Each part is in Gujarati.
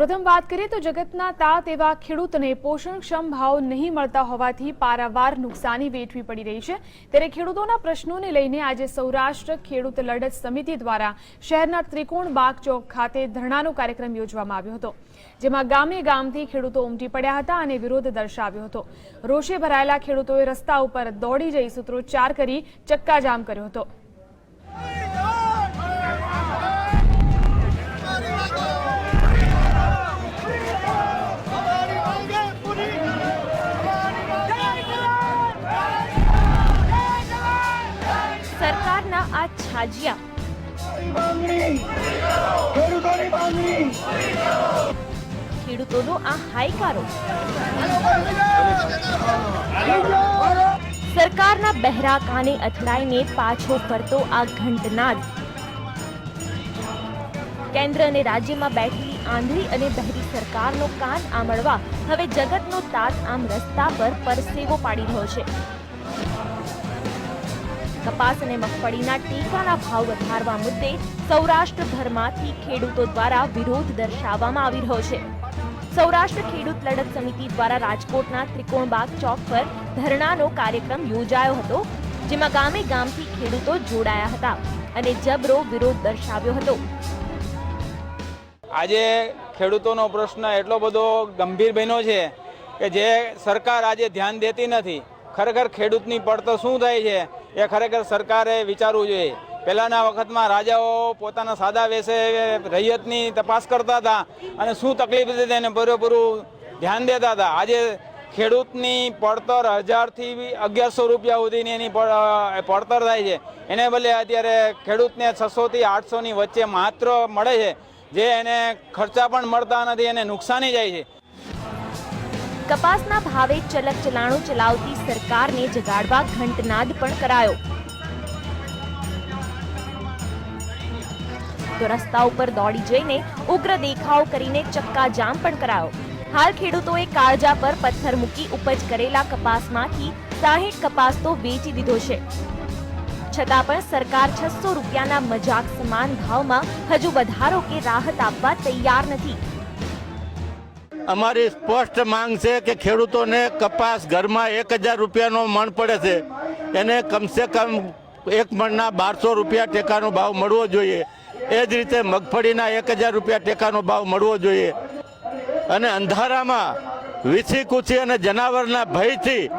પ્રથમ વાત કરીએ તો જગતના તાત એવા ખેડૂતને પોષણક્ષમ ભાવ નહીં મળતા હોવાથી પારાવાર નુકસાની વેઠવી પડી રહી છે. ત્યારે ખેડૂતોના પ્રશ્નોને લઈને આજે સૌરાષ્ટ્ર ખેડૂત લડત સમિતિ દ્વારા શહેરના ત્રિકોણ બાગ ચોક ખાતે ધરણાનો કાર્યક્રમ યોજવામાં આવ્યો હતો, જેમાં ગામે ગામથી ખેડૂતો ઉમટી પડ્યા હતા અને વિરોધ દર્શાવ્યો હતો. રોષે ભરાયેલા ખેડૂતોએ રસ્તા ઉપર દોડી જઈ સૂત્રોચ્ચાર કરી ચક્કાજામ કર્યો હતો. આ છાજિયા. ખેડૂતોનો આ હાઈકારો સરકારના બહેરા કાને અથડાઈને પાછો ફરતો આ ઘંટનાદ. કેન્દ્ર અને રાજ્યમાં બેઠેલી આંધળી અને બહેરી સરકારનો કાન આમળવા હવે જગતનો તાત આમ રસ્તા પર પરસેવો પાડી રહ્યો છે. કપાસ અને મગફળીના ટેકાના ભાવ વધારવા મુદ્દે સૌરાષ્ટ્રભરમાંથી ખેડૂતો દ્વારા વિરોધ દર્શાવવામાં આવી રહ્યો છે. સૌરાષ્ટ્ર ખેડૂત લડત સમિતિ દ્વારા રાજકોટના ત્રિકોણબાગ ચોક પર ધરણાનો કાર્યક્રમ યોજાયો હતો, જેમાં ગામે ગામથી ખેડૂતો જોડાયા હતા અને જબરો વિરોધ દર્શાવ્યો હતો. આજે ખેડૂતોનો પ્રશ્ન એટલો બધો ગંભીર બન્યો છે કે જે સરકાર આજે ધ્યાન દેતી નથી, ખરેખર ખેડૂતની પડતો શું થાય છે? એ ખરેખર સરકારે વિચારવું જોઈએ. પહેલાંના વખતમાં રાજાઓ પોતાના સાદા વેશે રૈયતની તપાસ કરતા હતા અને શું તકલીફ હતી તેને પૂરેપૂરું ધ્યાન દેતા હતા. આજે ખેડૂતની પડતર હજારથી અગિયારસો રૂપિયા સુધીની એની પડતર થાય છે. એને બદલે અત્યારે ખેડૂતને છસોથી આઠસોની વચ્ચે માત્ર મળે છે. જે એને ખર્ચા પણ મળતા નથી, એને નુકસાની જાય છે. કપાસના ભાવે ચલક ચલાણું ચલાવતી સરકારને જગાડવા ઘંટનાદ પણ કરાયો. તો રસ્તા ઉપર દોડી જઈને ઉગ્ર દેખાવ કરીને ચક્કા જામ પણ કરાયો. હાલ ખેડૂતોએ કાળજા પર પથ્થર મૂકી ઉપજ કરેલા કપાસમાંથી સાહીઠ કપાસ તો વેચી દીધો છે. છતાં પણ સરકાર છસો રૂપિયાના મજાક સમાન ભાવમાં હજુ વધારો કે રાહત આપવા તૈયાર નથી. અમારી સ્પષ્ટ માંગ છે કે ખેડૂતોને કપાસ ઘરમાં એક હજાર રૂપિયાનો મણ પડે છે. એને કમસે કમ એક મણના બારસો રૂપિયા ટેકાનો ભાવ મળવો જોઈએ. એ જ રીતે મગફળીના એક હજાર રૂપિયા ટેકાનો ભાવ મળવો જોઈએ. અને અંધારામાં વીછી કૂછી અને જનાવરના ભયથી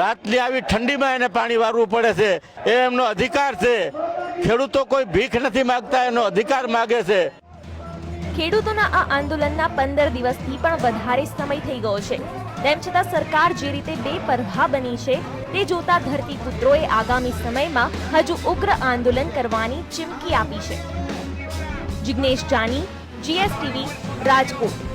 રાતની આવી ઠંડીમાં એને પાણી વારવું પડે છે. એ એમનો અધિકાર છે. ખેડૂતો કોઈ ભીખ નથી માગતા, એનો અધિકાર માગે છે. ખેડૂતોના આ આંદોલનના પંદર દિવસથી પણ વધારે સમય થઈ ગયો છે. તેમ છતાં સરકાર જે રીતે બેપરવા બની છે, તે જોતા ધરતીપુત્રોએ આગામી સમયમાં હજુ ઉગ્ર આંદોલન કરવાની ચીમકી આપી છે. જિગ્નેશ જાની, જીએસટીવી, રાજકોટ.